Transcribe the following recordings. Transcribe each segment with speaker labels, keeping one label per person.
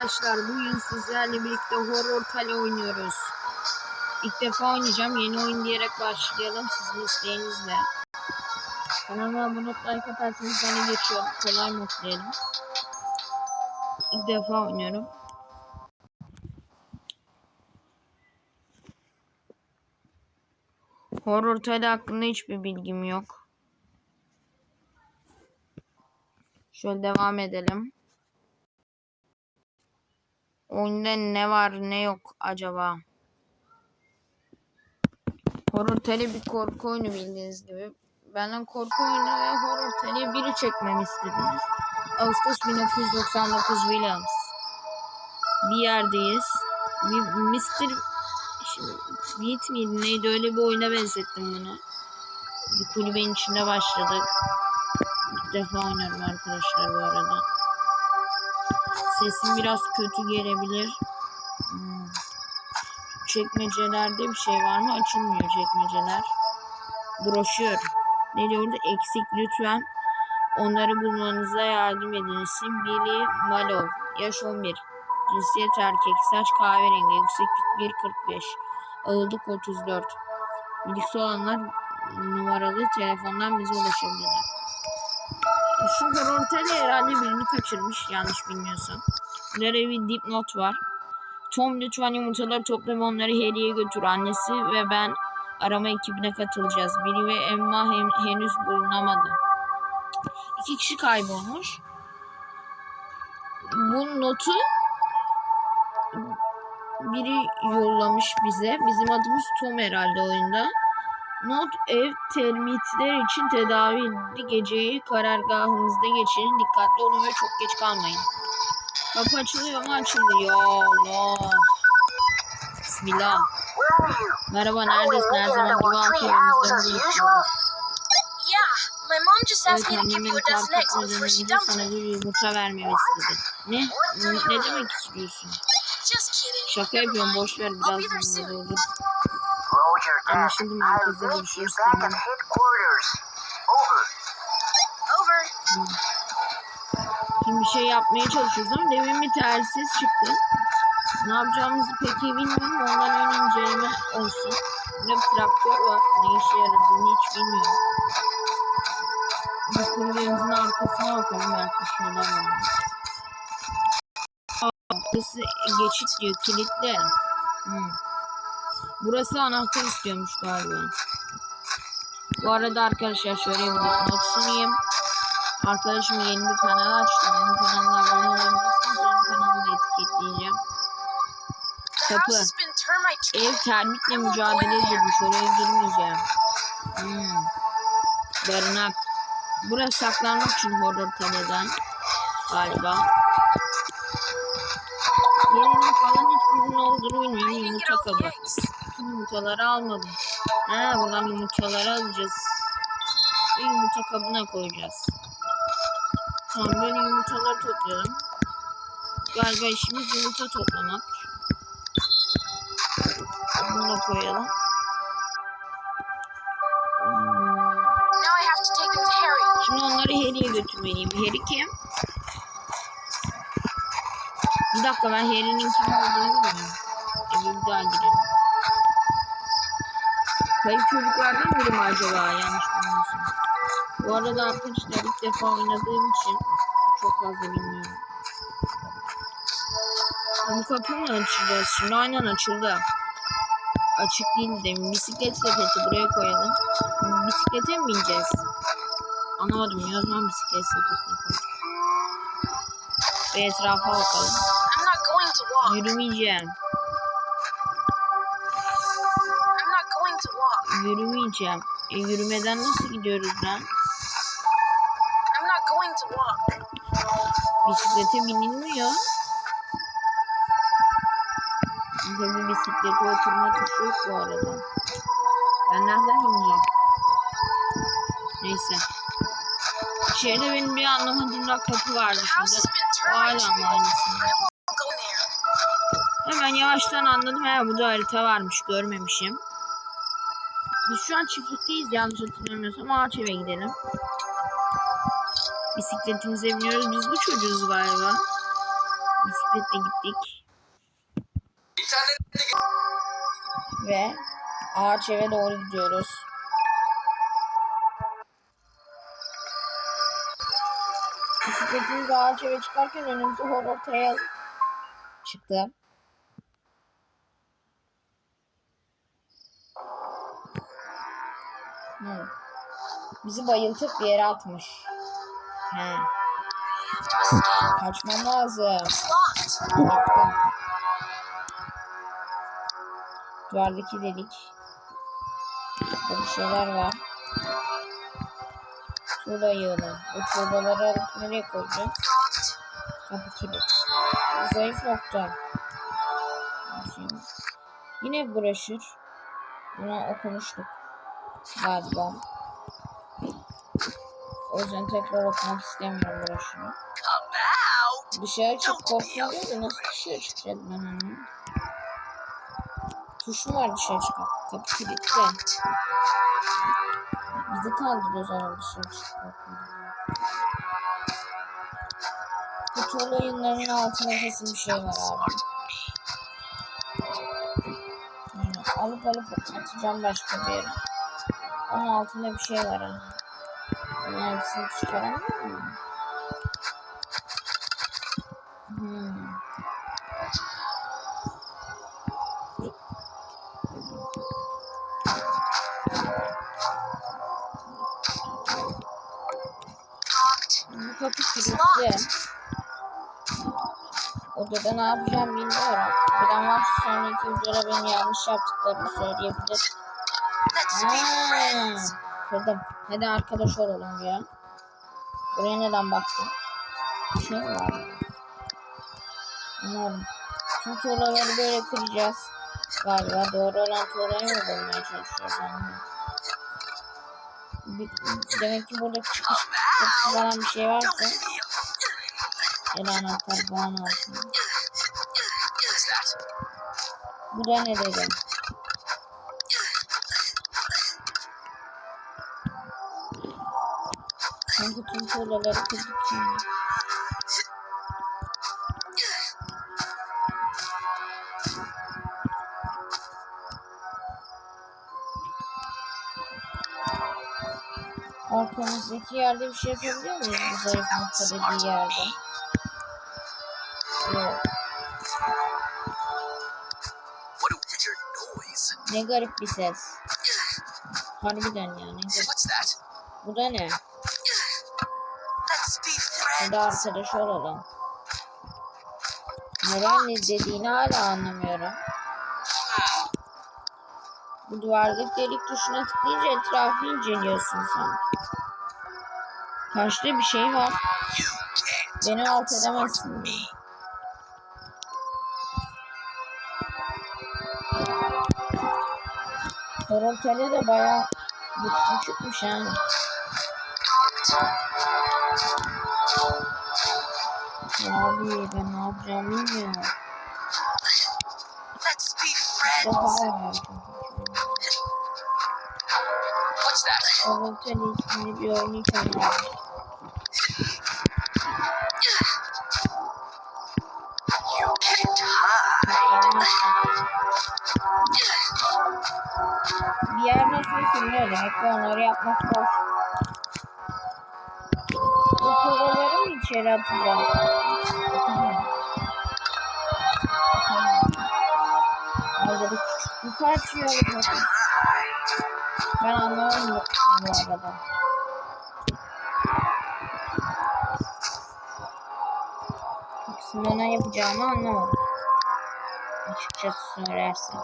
Speaker 1: Arkadaşlar bugün sizlerle birlikte Horror Tale oynuyoruz. İlk defa oynayacağım. Yeni oyun diyerek başlayalım sizin isteğinizle. Kanalıma abone olup like atarsanız bana geçiyor. Kolay diyelim. İlk defa oynuyorum. Horror Tale hakkında hiçbir bilgim yok. Şöyle devam edelim. Oyunda ne var ne yok acaba? Horror Tale bir korku oyunu bildiğiniz gibi. Benden korku oyunu ve Horror Tale'yi biri çekmemi istediniz. Ağustos 1999 Williams. Bir yerdeyiz. Bir Mr. Beat miydi neydi öyle bir oyuna benzettim bunu. Bir kulübenin içinde başladık. İlk defa oynuyorum arkadaşlar bu arada. Sesim biraz kötü gelebilir. Hmm. Çekmecelerde bir şey var mı? Açılmıyor çekmeceler. Broşür. Ne diyordu? Eksik lütfen. Onları bulmanıza yardım edin. İsim Billy Malov. Yaş 11. Cinsiyet erkek. Saç kahverengi. Yükseklik 1.45. Ağırlık 34. Bilgisi olanlar numaralı telefondan bize ulaşabilirler. Şu Horontelli herhalde birini kaçırmış yanlış bilmiyorsam. Burada bir dipnot var. Tom lütfen yumurtaları topla ve onları Harry'e götür. Annesi ve ben arama ekibine katılacağız. Billy ve Emma hem, henüz bulunamadı. İki kişi kaybolmuş. Bu notu biri yollamış bize. Bizim adımız Tom herhalde oyunda. Not ev termitler için tedavili geceyi karargahımızda geçirin. Dikkatli olun ve çok geç kalmayın. Kapı açılıyor mu? Açılıyor. Allah. Bismillah. Merhaba neredesin? Her zaman gibi
Speaker 2: just
Speaker 1: Evet
Speaker 2: asked me to give
Speaker 1: annemin ödeminde
Speaker 2: dumped
Speaker 1: sana bir yumurta vermemi istedi. Ne? Ne demek istiyorsun? Şaka yapıyorum
Speaker 2: mind.
Speaker 1: boş ver Anlaşıldı merkezde görüşürüz tamam.
Speaker 3: Over.
Speaker 1: Şimdi bir şey yapmaya çalışıyoruz ama demin bir telsiz çıktı. Ne yapacağımızı pek iyi bilmiyorum. Ondan ön inceleme olsun. Bir traktör var. Ne işe yaradığını hiç bilmiyorum. Bu kulübemizin arkasına bakalım. Belki bir şeyler var. Aa, Burası geçit diyor. Kilitli. Hmm. Burası anahtar istiyormuş galiba. Bu arada arkadaşlar şöyle bir not sunayım. Arkadaşım yeni bir kanal açtı. Onun kanalına abone olabilirsiniz. Onun kanalını etiketleyeceğim. Kapı. Ev termitle mücadele edilmiş. Oraya girmeyeceğim. Hmm. Barınak. Burası saklanmak için horror taleden. Galiba. Yerinin falan hiçbirinin olduğunu bilmiyorum. Yumurta kabı. Yumurtaları almadım. Ha buradan yumurtaları alacağız. Ve yumurta kabına koyacağız. Tamam böyle yumurtaları toplayalım. Galiba işimiz yumurta toplamak. Bunu da koyalım.
Speaker 2: Now I have to take them to Harry.
Speaker 1: Şimdi onları Harry'e götürmeliyim. Harry kim? Bir dakika ben Harry'nin kim olduğunu bilmiyorum. E, bir daha girelim. Kayıp çocuklardan biri mi acaba? Yanlış bilmiyorsam. Bu arada arkadaşlar ilk defa oynadığım için çok fazla bilmiyorum. Bu kapı mı açacağız şimdi? Aynen açıldı. Açık değil demin. Bisiklet sepeti buraya koyalım. Bisiklete mi bineceğiz? Anlamadım ya. O zaman bisiklet sepetine koyalım. Ve etrafa bakalım. Yürümeyeceğim. Yürümeyeceğim. E, yürümeden nasıl gidiyoruz lan?
Speaker 2: I'm not going to walk.
Speaker 1: Bisiklete binilmiyor. Tabii bisiklete oturma tuşu yok bu arada. Ben nereden bineceğim? Neyse. İçeride benim bir anlamadığım da kapı vardı
Speaker 2: been
Speaker 1: O hala. Hemen yavaştan anladım. He burada harita varmış görmemişim. Biz şu an çiftlikteyiz yanlış hatırlamıyorsam. Ağaç eve gidelim. Bisikletimize biniyoruz. Biz bu çocuğuz galiba. Bisikletle gittik. Ve ağaç eve doğru gidiyoruz. Bisikletimizle ağaç eve çıkarken önümüze horror trail çıktı. Hmm. Bizi bayıltıp bir yere atmış. He. Kaçmam lazım. Bakın. Duvardaki delik. Burada şeyler var. Tuğla yığını. Bu tuğlaları alıp nereye koyacağız?
Speaker 2: Locked.
Speaker 1: Kapı kilit. Zayıf nokta. Yine broşür. Bunu okumuştuk. Galiba. O yüzden tekrar okumak istemiyorum
Speaker 2: out.
Speaker 1: Dışarı çık değil de nasıl dışarı çıkacağız ben onu? Tuş mu var dışarı çıkmak? Kapı kilitli. Bizi o zaman dışarı çıkmak. Bu tuğla yığınlarının altında kesin bir şey var abi. Yani alıp alıp atacağım başka bir yere. Onun altında bir şey var. Bunun hepsini çıkaramıyor muyum? Odada ne yapacağım bilmiyorum. Birden varsa sonraki videoda benim yanlış yaptıklarımı söyleyebilir.
Speaker 2: Friends.
Speaker 1: kırdım. Hadi arkadaş olalım ya. Buraya neden baktın? Bir şey mi var? Anladım. Tüm tuğlaları böyle kıracağız. Galiba doğru olan tuğlayı mı bulmaya çalışıyoruz anladım. Demek ki burada çıkış falan bir şey varsa el anahtar falan olsun. Bu da ne dedim? Tuğlaları kırdık şimdi. Arkamızdaki yerde bir şey yapabiliyor muyuz? Bu zayıf nokta dediği yerde. Yok. Ne garip bir ses. Harbiden yani. Bu da ne? Hadi arkadaş olalım. Neden ne dediğini hala anlamıyorum. Bu duvardaki delik tuşuna tıklayınca etrafı inceliyorsun sen. Karşıda bir şey var. Beni alt edemezsin.
Speaker 2: me.
Speaker 1: Toronto'da da bayağı güçlü çıkmış ha. Abi ben ne yapacağım bilmiyorum.
Speaker 2: Let's be friends. What's that?
Speaker 1: İsimli bir oyunu çalıyor.
Speaker 2: You can't hide.
Speaker 1: Bir demek ki onları yapmak zor. Bu kovaları mı içeri atacağız? Kaçıyor. bakın. Ben anlamadım bu arada. Kısmında ne yapacağımı anlamadım. Açıkçası söylersem.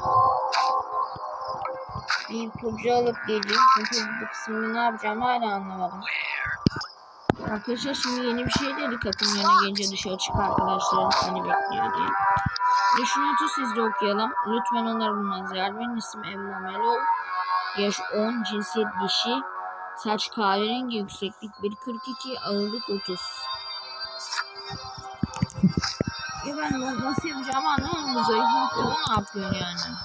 Speaker 1: Bir ipucu alıp geleyim çünkü bu kısmını ne yapacağımı hala anlamadım. Arkadaşlar şimdi yeni bir şey dedik akım yerine gelince dışarı çık arkadaşların seni bekliyor diye. Notu siz de okuyalım. Lütfen onları bulmanız yer. Benim ismim Emma Melov. Yaş 10, cinsiyet dişi. Saç kahverengi, yükseklik 1.42, ağırlık 30. Ya ben na- nasıl yapacağımı anlamadım. Bu zayıf noktada ne yapıyorsun yani?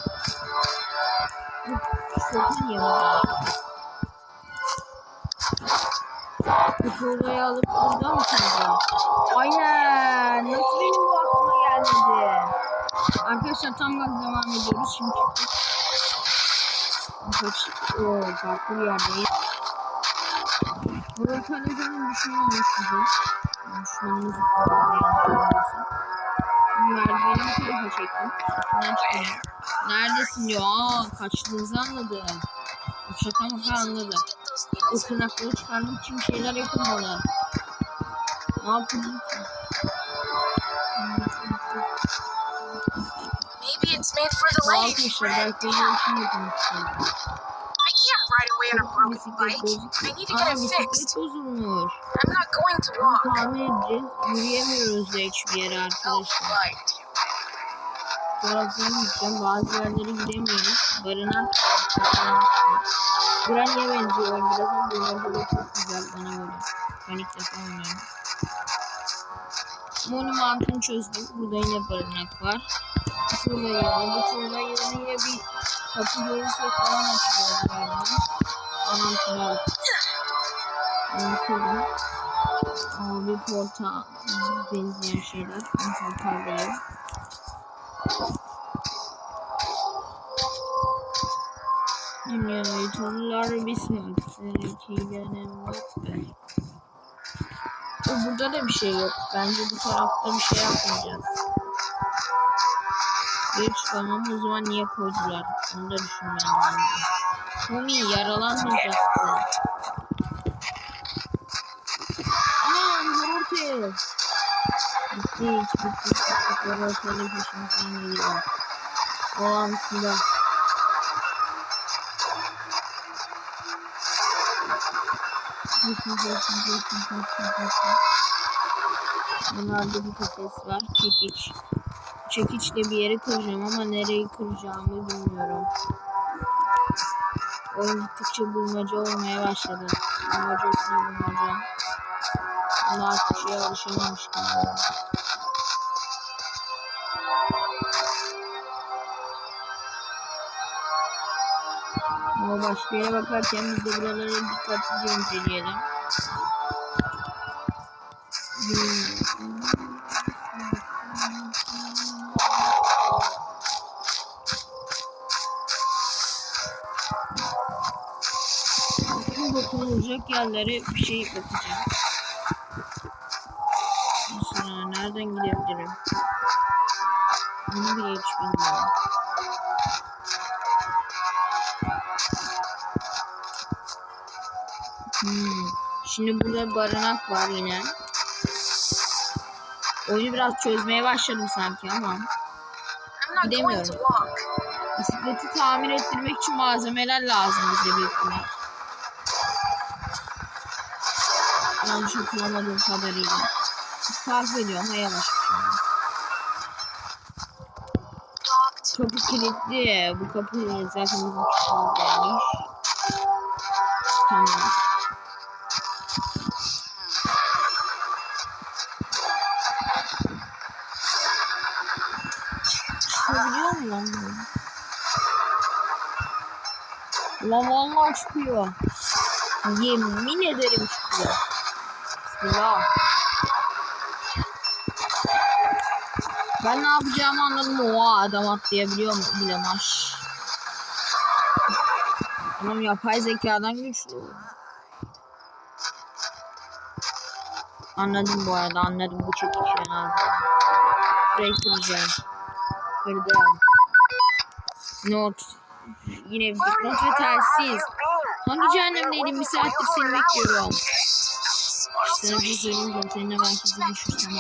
Speaker 1: Çok iyi yapacağım. Bu tuğlayı alıp buradan mı kıracağım? Aynen. Nasıl benim bu aklıma arkadaşlar tam gaz devam ediyoruz. Şimdi. Kaç, ooo farklı bir yerdeyiz. Burası ne zaman düşünmemiş bizi. Düşmanımız bir tarafa çektim. Üstünden çıkıyorum. Neredesin diyor. Aa kaçtığınızı anladı. Şaka maka anladı. O tırnakları çıkarmak için şeyler yapılmalı. Ne
Speaker 2: it's made for the lake.
Speaker 1: arkadaşlar belki de işim yapılmış.
Speaker 2: I can't ride away on a broken bike. I need to
Speaker 1: Aa
Speaker 2: get it fixed.
Speaker 1: bozulmuş.
Speaker 2: I'm not going to walk.
Speaker 1: tamir edeceğiz. Yürüyemiyoruz da hiçbir yere arkadaşlar. Taraftan gideceğim. Bazı yerlere gidemiyoruz. Barınak. Granny'e benziyor. Biraz ama bu arada da çok güzel bana göre. Ben ilk defa oynuyorum. Monument'ını çözdüm. Burada yine barınak var. Şurada yine. Bu turda yine bir kapı görürsek falan açacağız galiba. Anam şuna Bakalım. Aa, bir porta benzeyen şeyler. Portal değil. Generatorlar bismak. Seninkilerin yok be. O, Burada da bir şey yok. Bence bu tarafta bir şey yapmayacağız. Bir çıkamam o zaman niye koydular? Onu da düşünmem lazım. Tommy yaralanmayacaksın. Aman Morty. Bitti hiç bitti. bitti. Morty'nin peşimizden geliyor. Olan silah. Bunlarda bir kafes var. Çekiç. Çekiçle bir yeri kıracağım ama nereyi kıracağımı bilmiyorum. Oyun bulmaca olmaya başladı. Bulmaca üstüne bulmaca. Ama artık şeye alışamamış galiba. Ama başka yere bakarken biz de buraları dikkatlice inceleyelim. Hmm. Dokunulacak yerlere bir şey bakacağım. Mesela nereden gidebilirim? Bunu bile hiç bilmiyorum. Hmm. Şimdi burada barınak var yine. Oyunu biraz çözmeye başladım sanki ama. Gidemiyorum. Bisikleti tamir ettirmek için malzemeler lazım bize büyük. Yanlış hatırlamadığım kadarıyla. Biz takip ediyor ama yavaş. Kapı kilitli. Bu kapı zaten bizim çıkmamız Tamam. Çıkabiliyor mu lan bu? Lan vallahi çıkıyor. Yemin ederim çıkıyor. Bismillah. Ben ne yapacağımı anladım. Oha adam atlayabiliyor mu bile maş. Adam yapay zekadan güçlü. Anladım bu arada anladım bu çekişen abi. Burayı kıracağım. Kırdım. Not. Yine bir not ve telsiz. Hangi cehennemdeydin? Bir saattir seni bekliyorum. Sana bir söyleyeyim de seninle ben sizi düşürsem.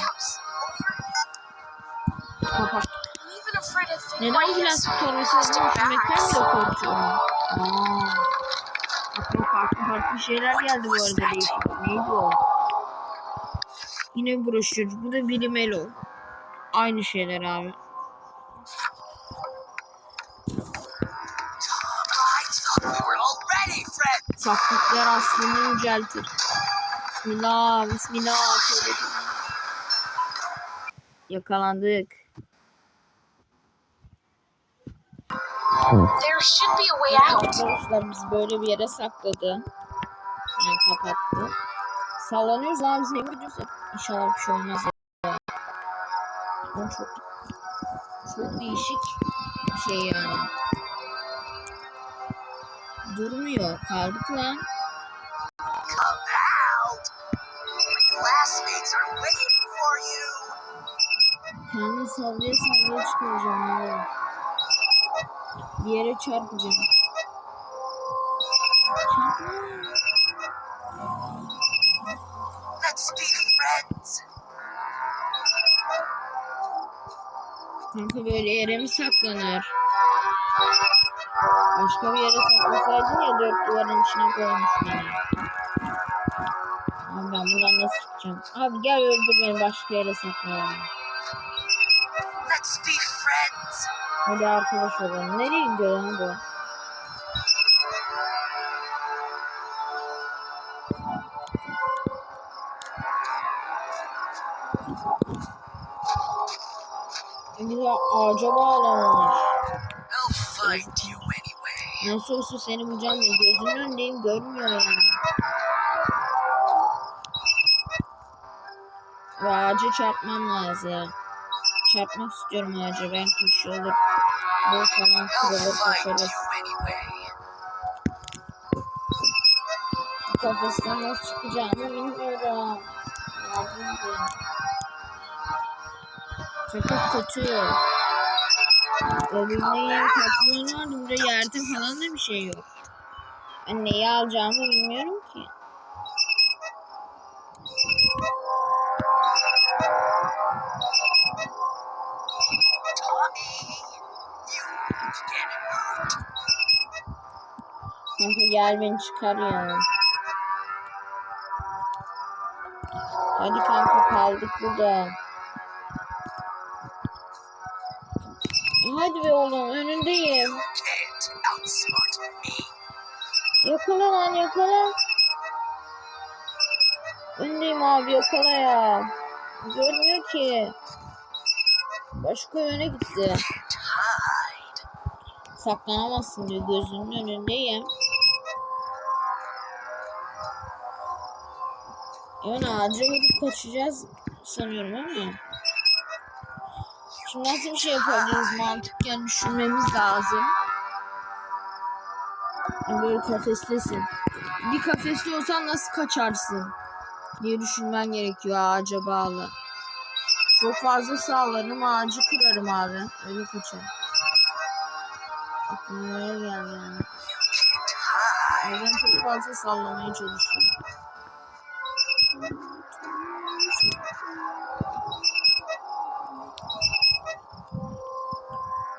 Speaker 1: Kapat. Neden plastik torbası düşürmekten bile korkuyorum? Aa. Aklıma farklı farklı şeyler geldi bu arada değişik. Neydi o? Yine broşür. Bu da bilim elo. Aynı şeyler abi. Taktikler aslında yüceltir. Bismillah, bismillah. Yakalandık.
Speaker 2: There should be a way out.
Speaker 1: Arkadaşlar biz böyle bir yere sakladı. Yani kapattı. Sallanıyoruz abi biz ne gidiyoruz? İnşallah bir şey olmaz. Ya. Çok Çok değişik bir şey yani. Durmuyor. Kaldık lan. Kendimi sallaya sallaya çıkaracağım abi. Bir yere çarpacağım.
Speaker 3: Let's be friends.
Speaker 1: Kanka böyle yere mi saklanır? Başka bir yere saklasaydın ya dört duvarın içine koymuş beni. Ben buradan nasıl çıkacağım? Abi gel öldür beni başka yere saklayalım.
Speaker 3: Let's be friends.
Speaker 1: Hadi arkadaş olalım. Nereye gidiyor lan bu? Bize ağaca bağlamış.
Speaker 3: I'll find you anyway.
Speaker 1: Nasıl olsa seni bulacağım diye gözümün önündeyim görmüyor yani. Ve ağaca çarpmam lazım. Çarpmak istiyorum ağaca. Belki bir şey olur. Bu falan kırılır kaçarız. Bu kafasından nasıl çıkacağımı bilmiyorum. Yardım edin. Çok kötü. Öbüründe yeni vardı. Burada yerde falan da bir şey yok. Ben neyi alacağımı bilmiyorum ki. Gel beni çıkar ya. Hadi kanka kaldık burada. Hadi be oğlum önündeyim. Yakala lan yakala. Öndeyim abi yakala ya. Görmüyor ki. Başka yöne gitti. Saklanamazsın diyor gözünün önündeyim. Hemen ağaca vurup kaçacağız sanıyorum ama. Şimdi nasıl bir şey yapabiliriz mantıken düşünmemiz lazım. Böyle kafestesin. Bir kafeste olsan nasıl kaçarsın? diye düşünmen gerekiyor ağaca bağlı. Çok fazla sallarım ağacı kırarım abi. Öyle kaçarım. Öyle geldi yani. O çok fazla sallamaya çalışıyorum.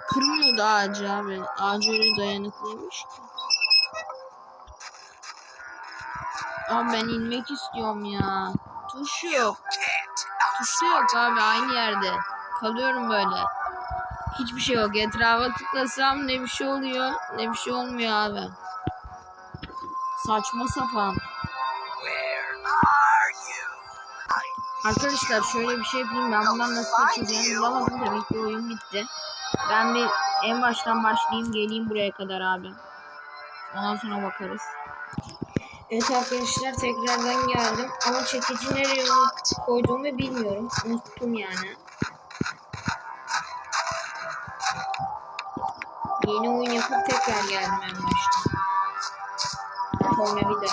Speaker 1: Kırmıyordu ağacı abi. Ağacı öyle dayanıklıymış ki. Abi ben inmek istiyorum ya. Tuş yok. Tuşu yok abi aynı yerde. Kalıyorum böyle. Hiçbir şey yok. Etrafa tıklasam ne bir şey oluyor ne bir şey olmuyor abi. Saçma sapan. Arkadaşlar şöyle bir şey yapayım. Ben bundan nasıl kaçacağımı bulamadım. Demek ki oyun bitti. Ben bir en baştan başlayayım. Geleyim buraya kadar abi. Ondan sonra bakarız. Evet arkadaşlar tekrardan geldim. Ama çekici nereye koyduğumu bilmiyorum. Unuttum yani. Yeni oyun yapıp tekrar geldim en baştan. Tornavida.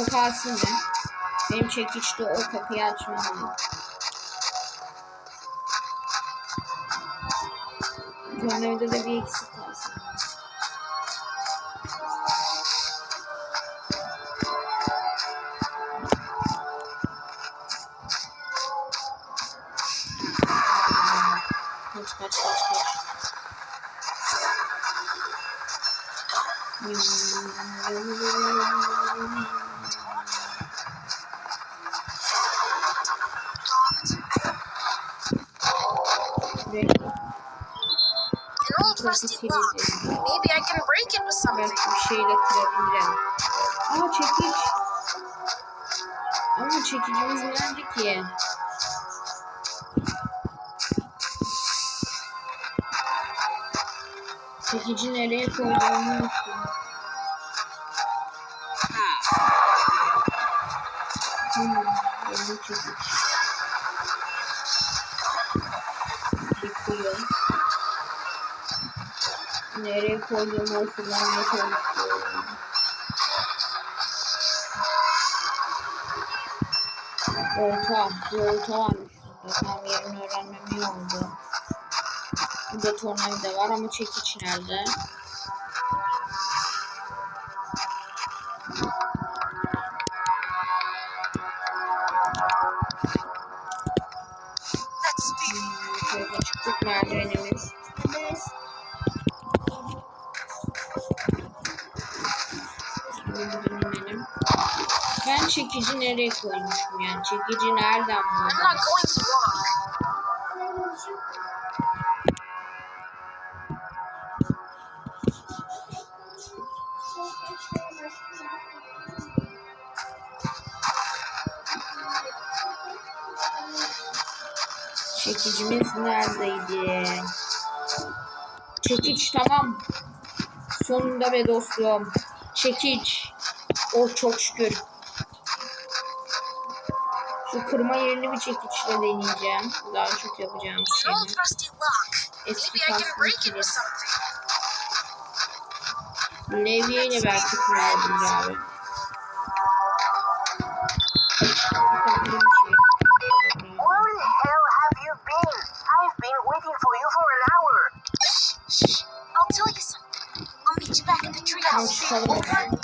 Speaker 1: O kalsın be. Benim çekiçte o kapıyı açmam lazım. Tornavida da bir eksik
Speaker 2: An old rusty lock. Maybe I can break it with something.
Speaker 1: belki bir şeyle kırabilirim. Ama çekiç. Ama çekicimiz nerede ki? Çekici nereye koyduğumu unuttum. Hmm, benim çekiç. Koyduğumu hatırlamaya çalışıyorum. Olta. Bir olta varmış yerini öğrenmem iyi oldu. Burada tornavida var ama çekiç nerede? Çekici nereye koymuşum yani? Çekici nereden buldum? Çekicimiz neredeydi? Çekiç tamam. Sonunda be dostum. Çekiç. Oh çok şükür. Şu kırma yerini bir çekiçle deneyeceğim. Daha çok yapacağım şey.
Speaker 2: Lock.
Speaker 1: Eski kaslı. Levye ile belki kullanırız abi. Bakalım bir.
Speaker 3: Where the hell have you been? I've been waiting for you for an hour.
Speaker 2: Shh. I'll tell you something. I'll meet you back at the treehouse.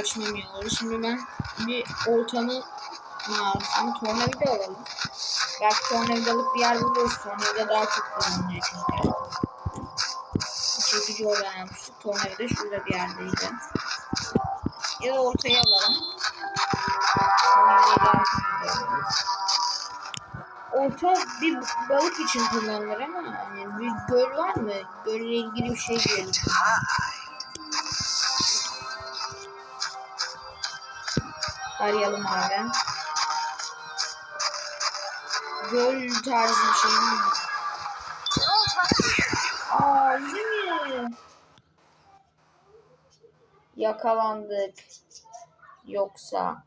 Speaker 1: Çıkalım o zaman. Burayı açmam iyi olur. Şimdi ben bir oltamı ne yapsam? Tornavida alalım. Belki tornavidalık bir yer buluruz. Tornavida daha çok kullanılıyor çünkü. Çekici oradan yapmıştık. Tornavida şurada bir yerdeydi. Ya da oltayı alalım. Tornavidayı. Olta bir balık için kullanılır ama hani bir göl var mı? Gölle ilgili bir şey diyelim. Arayalım abi. Göl tarzı bir şey mi? Aa mi? Yakalandık. Yoksa.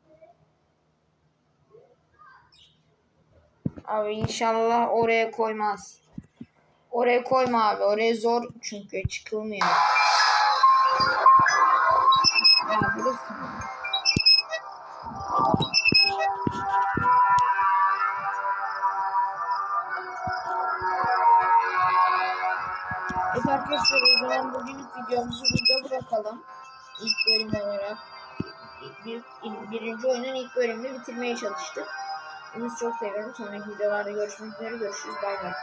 Speaker 1: Abi inşallah oraya koymaz. Oraya koyma abi. Oraya zor çünkü çıkılmıyor. Aa, zaman bugünlük videomuzu burada bırakalım. İlk bölüm olarak bir, bir- birinci oyunun ilk bölümünü bitirmeye çalıştık. Hepinizi çok seviyorum. Sonraki videolarda görüşmek üzere. Görüşürüz. Bay bay.